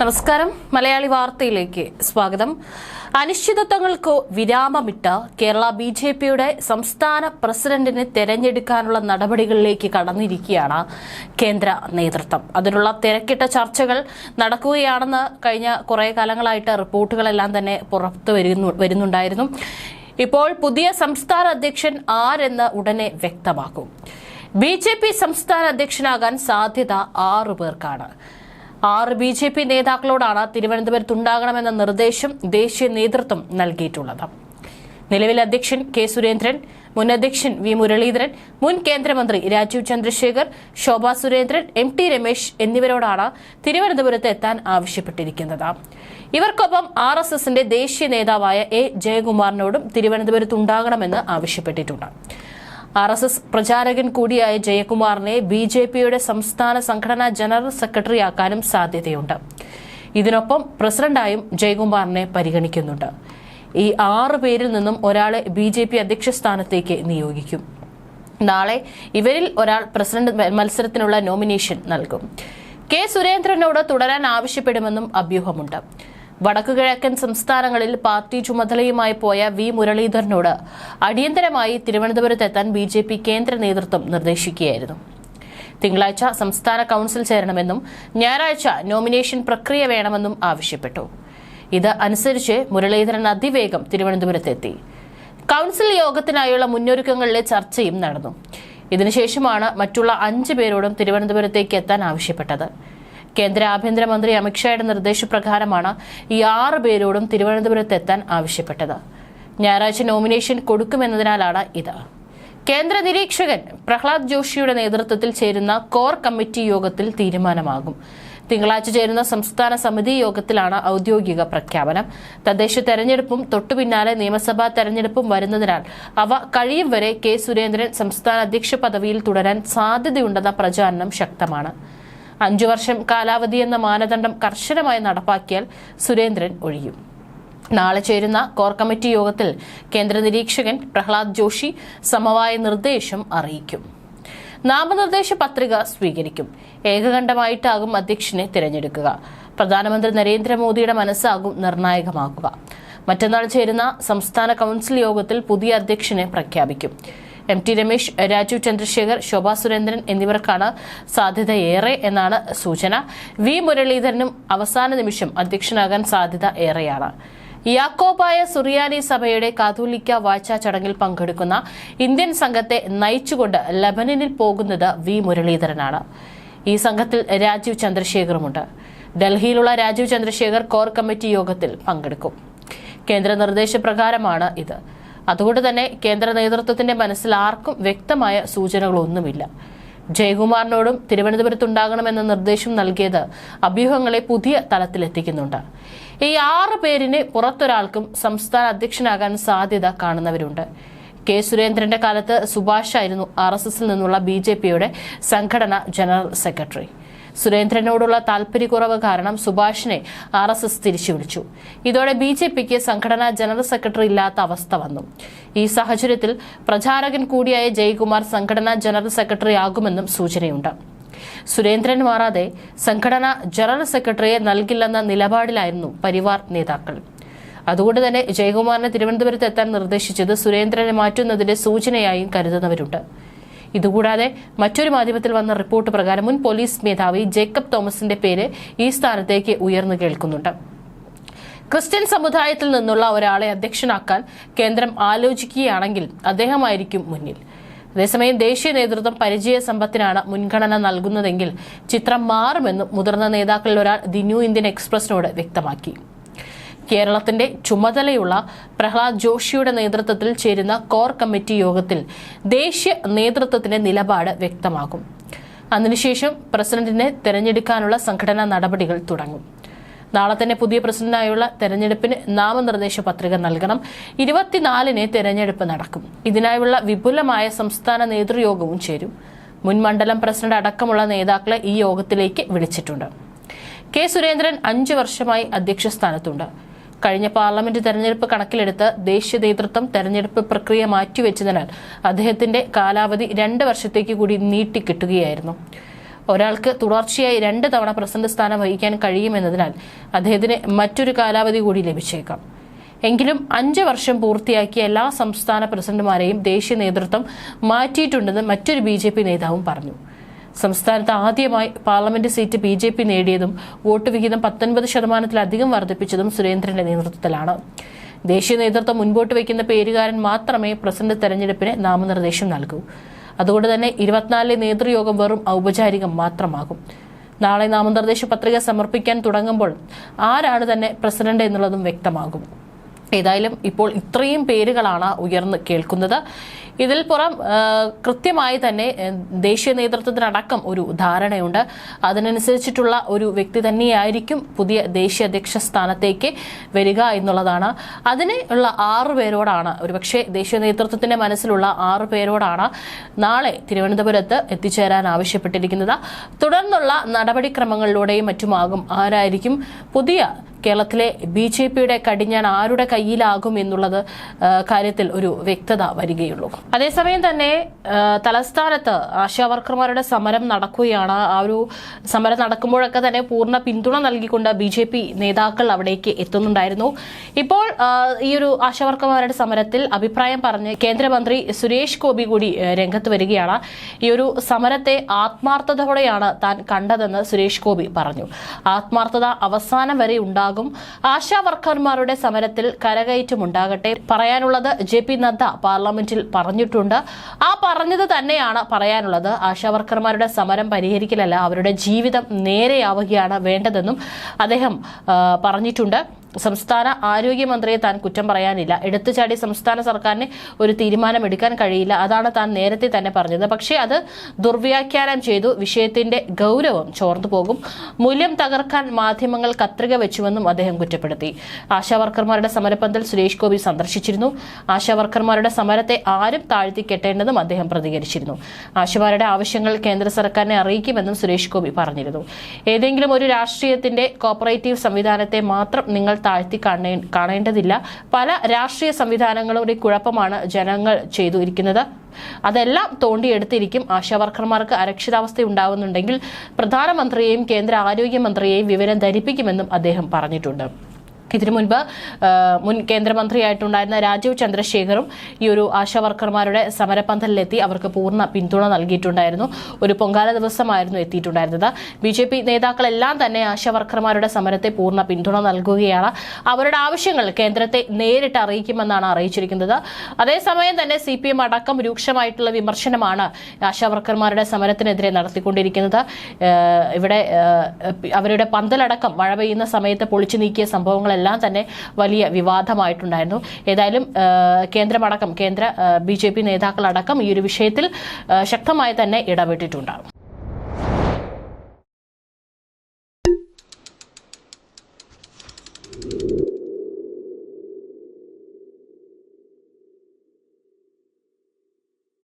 നമസ്കാരം. മലയാളി വാർത്തയിലേക്ക് സ്വാഗതം. അനിശ്ചിതത്വങ്ങൾക്ക് വിരാമമിട്ട് കേരള ബി ജെ പിയുടെ സംസ്ഥാന പ്രസിഡന്റിനെ തെരഞ്ഞെടുക്കാനുള്ള നടപടികളിലേക്ക് കടന്നിരിക്കുകയാണ് കേന്ദ്ര നേതൃത്വം. അതിനുള്ള തിരക്കിട്ട ചർച്ചകൾ നടക്കുകയാണെന്ന് കഴിഞ്ഞ കുറേ കാലങ്ങളായിട്ട് റിപ്പോർട്ടുകളെല്ലാം തന്നെ പുറത്തു വരുന്നു വരുന്നുണ്ടായിരുന്നു. ഇപ്പോൾ പുതിയ സംസ്ഥാന അധ്യക്ഷൻ ആരെന്ന് ഉടനെ വ്യക്തമാക്കും. ബി ജെ പി സംസ്ഥാന അധ്യക്ഷനാകാൻ സാധ്യത ആറു പേർക്കാണ്. ആറ് ബി ജെ പി നേതാക്കളോടാണ് തിരുവനന്തപുരത്തുണ്ടാകണമെന്ന നിർദ്ദേശം ദേശീയ നേതൃത്വം നൽകിയിട്ടുള്ളത്. നിലവിലെ അധ്യക്ഷൻ കെ സുരേന്ദ്രൻ മുൻ അധ്യക്ഷൻ വി മുരളീധരൻ മുൻ കേന്ദ്രമന്ത്രി രാജീവ് ചന്ദ്രശേഖർ ശോഭാ സുരേന്ദ്രൻ എം ടി രമേശ് എന്നിവരോടാണ് തിരുവനന്തപുരത്ത് എത്താൻ ആവശ്യപ്പെട്ടിരിക്കുന്നത്. ഇവർക്കൊപ്പം ആർ എസ് എസിന്റെ ദേശീയ നേതാവായ എ ജയകുമാറിനോടും തിരുവനന്തപുരത്ത് ഉണ്ടാകണമെന്ന് ആവശ്യപ്പെട്ടിട്ടുണ്ട്. ആർ എസ് എസ് പ്രചാരകൻ കൂടിയായ ജയകുമാറിനെ ബി ജെ പിയുടെ സംസ്ഥാന സംഘടനാ ജനറൽ സെക്രട്ടറിയാക്കാനും സാധ്യതയുണ്ട്. ഇതിനൊപ്പം പ്രസിഡന്റായും ജയകുമാറിനെ പരിഗണിക്കുന്നുണ്ട്. ഈ ആറ് പേരിൽ നിന്നും ഒരാളെ ബി ജെ പി അധ്യക്ഷ സ്ഥാനത്തേക്ക് നിയോഗിക്കും. നാളെ ഇവരിൽ ഒരാൾ പ്രസിഡന്റ് മത്സരത്തിനുള്ള നോമിനേഷൻ നൽകും. കെ സുരേന്ദ്രനോട് തുടരാൻ ആവശ്യപ്പെടുമെന്നും അഭ്യൂഹമുണ്ട്. വടക്കുകിഴക്കൻ സംസ്ഥാനങ്ങളിൽ പാർട്ടി ചുമതലയുമായി പോയ വി മുരളീധരനോട് അടിയന്തരമായി തിരുവനന്തപുരത്തെത്താൻ ബി ജെ പി കേന്ദ്ര നേതൃത്വം നിർദ്ദേശിക്കുകയായിരുന്നു. തിങ്കളാഴ്ച സംസ്ഥാന കൌൺസിൽ ചേരണമെന്നും ഞായറാഴ്ച നോമിനേഷൻ പ്രക്രിയ വേണമെന്നും ആവശ്യപ്പെട്ടു. ഇത് അനുസരിച്ച് മുരളീധരൻ അതിവേഗം തിരുവനന്തപുരത്തെത്തി കൌൺസിൽ യോഗത്തിനായുള്ള മുന്നൊരുക്കങ്ങളിലെ ചർച്ചയും നടന്നു. ഇതിനുശേഷമാണ് മറ്റുള്ള അഞ്ചു പേരോടും തിരുവനന്തപുരത്തേക്ക് എത്താൻ ആവശ്യപ്പെട്ടത്. കേന്ദ്ര ആഭ്യന്തരമന്ത്രി അമിത്ഷായുടെ നിർദ്ദേശപ്രകാരമാണ് ഈ ആറ് പേരോടും തിരുവനന്തപുരത്ത് എത്താൻ ആവശ്യപ്പെട്ടത്. ഞായറാഴ്ച നോമിനേഷൻ കൊടുക്കുമെന്നതിനാലാണ് ഇത്. കേന്ദ്ര നിരീക്ഷകൻ പ്രഹ്ലാദ് ജോഷിയുടെ നേതൃത്വത്തിൽ ചേരുന്ന കോർ കമ്മിറ്റി യോഗത്തിൽ തീരുമാനമാകും. തിങ്കളാഴ്ച ചേരുന്ന സംസ്ഥാന സമിതി യോഗത്തിലാണ് ഔദ്യോഗിക പ്രഖ്യാപനം. തദ്ദേശ തെരഞ്ഞെടുപ്പും തൊട്ടുപിന്നാലെ നിയമസഭാ തെരഞ്ഞെടുപ്പും വരുന്നതിനാൽ അവ കഴിയും വരെ കെ സുരേന്ദ്രൻ സംസ്ഥാന അധ്യക്ഷ പദവിയിൽ തുടരാൻ സാധ്യതയുണ്ടെന്ന പ്രചാരണം ശക്തമാണ്. അഞ്ചു വർഷം കാലാവധി എന്ന മാനദണ്ഡം കർശനമായി നടപ്പാക്കിയാൽ സുരേന്ദ്രൻ ഒഴിയും. നാളെ ചേരുന്ന കോർ കമ്മിറ്റി യോഗത്തിൽ കേന്ദ്ര നിരീക്ഷകൻ പ്രഹ്ലാദ് ജോഷി സമവായ നിർദ്ദേശം അറിയിക്കും. നാമനിർദ്ദേശ പത്രിക സ്വീകരിക്കും. ഏകകണ്ഠമായിട്ടാകും അധ്യക്ഷനെ തിരഞ്ഞെടുക്കുക. പ്രധാനമന്ത്രി നരേന്ദ്രമോദിയുടെ മനസ്സാകും നിർണായകമാക്കുക. മറ്റന്നാൾ ചേരുന്ന സംസ്ഥാന കൗൺസിൽ യോഗത്തിൽ പുതിയ അധ്യക്ഷനെ പ്രഖ്യാപിക്കും. എം ടി രമേശ് രാജു ചന്ദ്രശേഖർ ശോഭാ സുരേന്ദ്രൻ എന്നിവർക്കാണ് ഏറെ എന്നാണ് സൂചന. വി മുരളീധരനും അവസാന നിമിഷം അധ്യക്ഷനാകാൻ സാധ്യത ഏറെയാണ്. യാക്കോബായ സുറിയാനി സഭയുടെ കാതോലിക്ക വാഴ്ച ചടങ്ങിൽ പങ്കെടുക്കുന്ന ഇന്ത്യൻ സംഘത്തെ നയിച്ചുകൊണ്ട് ലബനനിൽ പോകുന്നത് വി മുരളീധരനാണ്. ഈ സംഘത്തിൽ രാജീവ് ചന്ദ്രശേഖറുമുണ്ട്. ഡൽഹിയിലുള്ള രാജീവ് ചന്ദ്രശേഖർ കോർ കമ്മിറ്റി യോഗത്തിൽ പങ്കെടുക്കും. കേന്ദ്ര നിർദ്ദേശപ്രകാരമാണ് ഇത്. അതുകൊണ്ട് തന്നെ കേന്ദ്ര നേതൃത്വത്തിന്റെ മനസ്സിൽ ആർക്കും വ്യക്തമായ സൂചനകളൊന്നുമില്ല. ജയകുമാറിനോടും തിരുവനന്തപുരത്തുണ്ടാകണമെന്ന നിർദ്ദേശം നൽകിയത് അഭ്യൂഹങ്ങളെ പുതിയ തലത്തിലെത്തിക്കുന്നുണ്ട്. ഈ ആറ് പേരിന് പുറത്തൊരാൾക്കും സംസ്ഥാന അധ്യക്ഷനാകാൻ സാധ്യത കാണുന്നവരുണ്ട്. കെ സുരേന്ദ്രന്റെ കാലത്ത് സുഭാഷ് ആയിരുന്നു ആർ എസ് എസിൽ നിന്നുള്ള ബി ജെ പിയുടെ സംഘടന ജനറൽ സെക്രട്ടറി. സുരേന്ദ്രനോടുള്ള താൽപര്യക്കുറവ് കാരണം സുഭാഷിനെ ആർ എസ് എസ് തിരിച്ചുവിളിച്ചു ഇതോടെ ബി ജെ പിക്ക് സംഘടനാ ജനറൽ സെക്രട്ടറി ഇല്ലാത്ത അവസ്ഥ വന്നു. ഈ സാഹചര്യത്തിൽ പ്രചാരകൻ കൂടിയായ ജയകുമാർ സംഘടനാ ജനറൽ സെക്രട്ടറി ആകുമെന്നും സൂചനയുണ്ട്. സുരേന്ദ്രൻ മാറാതെ സംഘടനാ ജനറൽ സെക്രട്ടറിയെ നൽകില്ലെന്ന നിലപാടിലായിരുന്നു പരിവാർ നേതാക്കൾ. അതുകൊണ്ട് തന്നെ ജയകുമാറിനെ തിരുവനന്തപുരത്ത് എത്താൻ നിർദ്ദേശിച്ചത് സുരേന്ദ്രനെ മാറ്റുന്നതിന്റെ സൂചനയായും കരുതുന്നവരുണ്ട്. ഇതുകൂടാതെ മറ്റൊരു മാധ്യമത്തിൽ വന്ന റിപ്പോർട്ട് പ്രകാരം മുൻ പോലീസ് മേധാവി ജേക്കബ് തോമസിന്റെ പേര് ഈ സ്ഥാനത്തേക്ക് ഉയർന്നു കേൾക്കുന്നുണ്ട്. ക്രിസ്ത്യൻ സമുദായത്തിൽ നിന്നുള്ള ഒരാളെ അധ്യക്ഷനാക്കാൻ കേന്ദ്രം ആലോചിക്കുകയാണെങ്കിൽ അദ്ദേഹമായിരിക്കും മുന്നിൽ. അതേസമയം ദേശീയ നേതൃത്വം പരിചയ സമ്പത്തിനാണ് മുൻഗണന നൽകുന്നതെങ്കിൽ ചിത്രം മാറുമെന്നും മുതിർന്ന നേതാക്കളിൽ ഒരാൾ ദി ന്യൂ ഇന്ത്യൻ എക്സ്പ്രസിനോട് വ്യക്തമാക്കി. കേരളത്തിന്റെ ചുമതലയുള്ള പ്രഹ്ലാദ് ജോഷിയുടെ നേതൃത്വത്തിൽ ചേരുന്ന കോർ കമ്മിറ്റി യോഗത്തിൽ ദേശീയ നേതൃത്വത്തിന്റെ നിലപാട് വ്യക്തമാകും. അതിനുശേഷം പ്രസിഡന്റിനെ തെരഞ്ഞെടുക്കാനുള്ള സംഘടനാ നടപടികൾ തുടങ്ങും. നാളെ തന്നെ പുതിയ പ്രസിഡന്റായുള്ള തെരഞ്ഞെടുപ്പിന് നാമനിർദ്ദേശ പത്രിക നൽകണം. ഇരുപത്തിനാലിന് തെരഞ്ഞെടുപ്പ് നടക്കും. ഇതിനായുള്ള വിപുലമായ സംസ്ഥാന നേതൃയോഗവും ചേരും. മുൻ മണ്ഡലം പ്രസിഡന്റ് അടക്കമുള്ള നേതാക്കളെ ഈ യോഗത്തിലേക്ക് വിളിച്ചിട്ടുണ്ട്. കെ സുരേന്ദ്രൻ അഞ്ചു വർഷമായി അധ്യക്ഷ സ്ഥാനത്തുണ്ട് കഴിഞ്ഞ പാർലമെന്റ് തെരഞ്ഞെടുപ്പ് കണക്കിലെടുത്ത് ദേശീയ നേതൃത്വം തെരഞ്ഞെടുപ്പ് പ്രക്രിയ മാറ്റിവെച്ചതിനാൽ അദ്ദേഹത്തിന്റെ കാലാവധി രണ്ട് വർഷത്തേക്ക് കൂടി നീട്ടിക്കിട്ടുകയായിരുന്നു. ഒരാൾക്ക് തുടർച്ചയായി രണ്ട് തവണ പ്രസിഡന്റ് സ്ഥാനം വഹിക്കാൻ കഴിയുമെന്നതിനാൽ അദ്ദേഹത്തിന് മറ്റൊരു കാലാവധി കൂടി ലഭിച്ചേക്കാം. എങ്കിലും അഞ്ച് വർഷം പൂർത്തിയാക്കിയ എല്ലാ സംസ്ഥാന പ്രസിഡന്റുമാരെയും ദേശീയ നേതൃത്വം മാറ്റിയിട്ടുണ്ടെന്ന് മറ്റൊരു ബി നേതാവും പറഞ്ഞു. സംസ്ഥാനത്ത് ആദ്യമായി parliament seat B J P നേടിയതും vote വിഹിതം പത്തൊൻപത് ശതമാനത്തിലധികം വർദ്ധിപ്പിച്ചതും സുരേന്ദ്രന്റെ നേതൃത്വത്തിലാണ്. ദേശീയ നേതൃത്വം മുൻപോട്ട് വയ്ക്കുന്ന പേരുകാരൻ മാത്രമേ പ്രസിഡന്റ് തെരഞ്ഞെടുപ്പിന് നാമനിർദ്ദേശം നൽകൂ. അതുകൊണ്ട് തന്നെ ഇരുപത്തിനാലിലെ നേതൃയോഗം വെറും ഔപചാരികം മാത്രമാകും. നാളെ നാമനിർദ്ദേശ പത്രിക സമർപ്പിക്കാൻ തുടങ്ങുമ്പോൾ ആരാണ് തന്നെ പ്രസിഡന്റ് എന്നുള്ളതും വ്യക്തമാകും. ഏതായാലും ഇപ്പോൾ ഇത്രയും പേരുകളാണ് ഉയർന്ന് കേൾക്കുന്നത്. ഇതിൽ പുറം കൃത്യമായി തന്നെ ദേശീയ നേതൃത്വത്തിനടക്കം ഒരു ധാരണയുണ്ട്. അതിനനുസരിച്ചിട്ടുള്ള ഒരു വ്യക്തി തന്നെയായിരിക്കും പുതിയ ദേശീയ അധ്യക്ഷ സ്ഥാനത്തേക്ക് വരിക എന്നുള്ളതാണ്. അതിന് ഉള്ള ആറു പേരോടാണ് ഒരുപക്ഷെ ദേശീയ നേതൃത്വത്തിന്റെ മനസ്സിലുള്ള ആറു പേരോടാണ് നാളെ തിരുവനന്തപുരത്ത് എത്തിച്ചേരാൻ ആവശ്യപ്പെട്ടിരിക്കുന്നത്. തുടർന്നുള്ള നടപടിക്രമങ്ങളിലൂടെയും മറ്റുമാകും ആരായിരിക്കും പുതിയ കേരളത്തിലെ ബി ജെ പിയുടെ കടിഞ്ഞാൻ ആരുടെ കയ്യിലാകും എന്നുള്ളത് കാര്യത്തിൽ ഒരു വ്യക്തത വരികയുള്ളൂ. അതേസമയം തന്നെ തലസ്ഥാനത്ത് ആശാവർക്കർമാരുടെ സമരം നടക്കുകയാണ്. ആ ഒരു സമരം നടക്കുമ്പോഴൊക്കെ തന്നെ പൂർണ പിന്തുണ നൽകിക്കൊണ്ട് ബി ജെ പി നേതാക്കൾ അവിടേക്ക് എത്തുന്നുണ്ടായിരുന്നു. ഇപ്പോൾ ഈ ഒരു ആശാവർക്കർമാരുടെ സമരത്തിൽ അഭിപ്രായം പറഞ്ഞ് കേന്ദ്രമന്ത്രി സുരേഷ് ഗോപി കൂടി രംഗത്ത് വരികയാണ്. ഈ ഒരു സമരത്തെ ആത്മാർത്ഥതയോടെയാണ് താൻ കണ്ടതെന്ന് സുരേഷ് ഗോപി പറഞ്ഞു. ആത്മാർത്ഥത അവസാനം വരെ ഉണ്ടാകും ആശാ വർക്കർമാരുടെ സമരത്തിൽ കരകയറ്റമുണ്ടാകട്ടെ പറയാനുള്ളത് ജെ പി നദ്ദ പാർലമെന്റിൽ പറഞ്ഞിട്ടുണ്ട്. ആ പറഞ്ഞത് തന്നെയാണ് പറയാനുള്ളത്. ആശാ വർക്കർമാരുടെ സമരം പരിഹരിക്കലല്ല അവരുടെ ജീവിതം നേരെയാവുകയാണ് വേണ്ടതെന്നും അദ്ദേഹം പറഞ്ഞിട്ടുണ്ട്. സംസ്ഥാന ആരോഗ്യമന്ത്രിയെ താൻ കുറ്റം പറയാനില്ല. എടുത്തുചാടി സംസ്ഥാന സർക്കാരിന് ഒരു തീരുമാനം എടുക്കാൻ കഴിയില്ല. അതാണ് താൻ നേരത്തെ തന്നെ പറഞ്ഞത്. പക്ഷേ അത് ദുർവ്യാഖ്യാനം ചെയ്തു. വിഷയത്തിന്റെ ഗൗരവം ചോർന്നു പോകും. മൂല്യം തകർക്കാൻ മാധ്യമങ്ങൾ കത്രിക വെച്ചുവെന്നും അദ്ദേഹം കുറ്റപ്പെടുത്തി. ആശാവർക്കർമാരുടെ സമരപ്പന്തൽ സുരേഷ് ഗോപി സന്ദർശിച്ചിരുന്നു. ആശാവർക്കർമാരുടെ സമരത്തെ ആരും താഴ്ത്തി കെട്ടേണ്ടതും അദ്ദേഹം പ്രതികരിച്ചിരുന്നു. ആശമാരുടെ ആവശ്യങ്ങൾ കേന്ദ്ര സർക്കാരിനെ അറിയിക്കുമെന്നും സുരേഷ് ഗോപി പറഞ്ഞിരുന്നു. ഏതെങ്കിലും ഒരു രാഷ്ട്രീയത്തിന്റെ കോപ്പറേറ്റീവ് സംവിധാനത്തെ മാത്രം നിങ്ങൾ താഴ്ത്തി കാണേ കാണേണ്ടതില്ല. പല രാഷ്ട്രീയ സംവിധാനങ്ങളുടെ കുഴപ്പമാണ് ജനങ്ങൾ ചെയ്തിരിക്കുന്നത്. അതെല്ലാം തോണ്ടിയെടുത്തിരിക്കും ആശാവർക്കർമാർക്ക് അരക്ഷിതാവസ്ഥ ഉണ്ടാവുന്നുണ്ടെങ്കിൽ പ്രധാനമന്ത്രിയെയും കേന്ദ്ര ആരോഗ്യമന്ത്രിയെയും വിവരം ധരിപ്പിക്കുമെന്നും അദ്ദേഹം പറഞ്ഞിട്ടുണ്ട്. ഇതിനു മുൻപ് മുൻ കേന്ദ്രമന്ത്രിയായിട്ടുണ്ടായിരുന്ന രാജീവ് ചന്ദ്രശേഖറും ഈ ഒരു ആശാ വർക്കർമാരുടെ സമരപന്തലിലെത്തി അവർക്ക് പൂർണ പിന്തുണ നൽകിയിട്ടുണ്ടായിരുന്നു. ഒരു പൊങ്കാല ദിവസമായിരുന്നു എത്തിയിട്ടുണ്ടായിരുന്നത്. ബി ജെ പി നേതാക്കളെല്ലാം തന്നെ ആശാ വർക്കർമാരുടെ സമരത്തെ പൂർണ പിന്തുണ നൽകുകയാണ്. അവരുടെ ആവശ്യങ്ങൾ കേന്ദ്രത്തെ നേരിട്ട് അറിയിക്കുമെന്നാണ് അറിയിച്ചിരിക്കുന്നത്. അതേസമയം തന്നെ സി പി എം അടക്കം രൂക്ഷമായിട്ടുള്ള വിമർശനമാണ് ആശാ വർക്കർമാരുടെ സമരത്തിനെതിരെ നടത്തിക്കൊണ്ടിരിക്കുന്നത്. ഇവിടെ അവരുടെ പന്തലടക്കം മഴ പെയ്യുന്ന സമയത്ത് പൊളിച്ചു നീക്കിയ സംഭവങ്ങളെല്ലാം തന്നെ വലിയ വിവാദമായിട്ടുണ്ടായിരുന്നു. ഏതായാലും കേന്ദ്രമടക്കം കേന്ദ്ര ബി ജെ പി നേതാക്കളടക്കം ഈ ഒരു വിഷയത്തിൽ ശക്തമായി തന്നെ ഇടപെട്ടിട്ടുണ്ട്.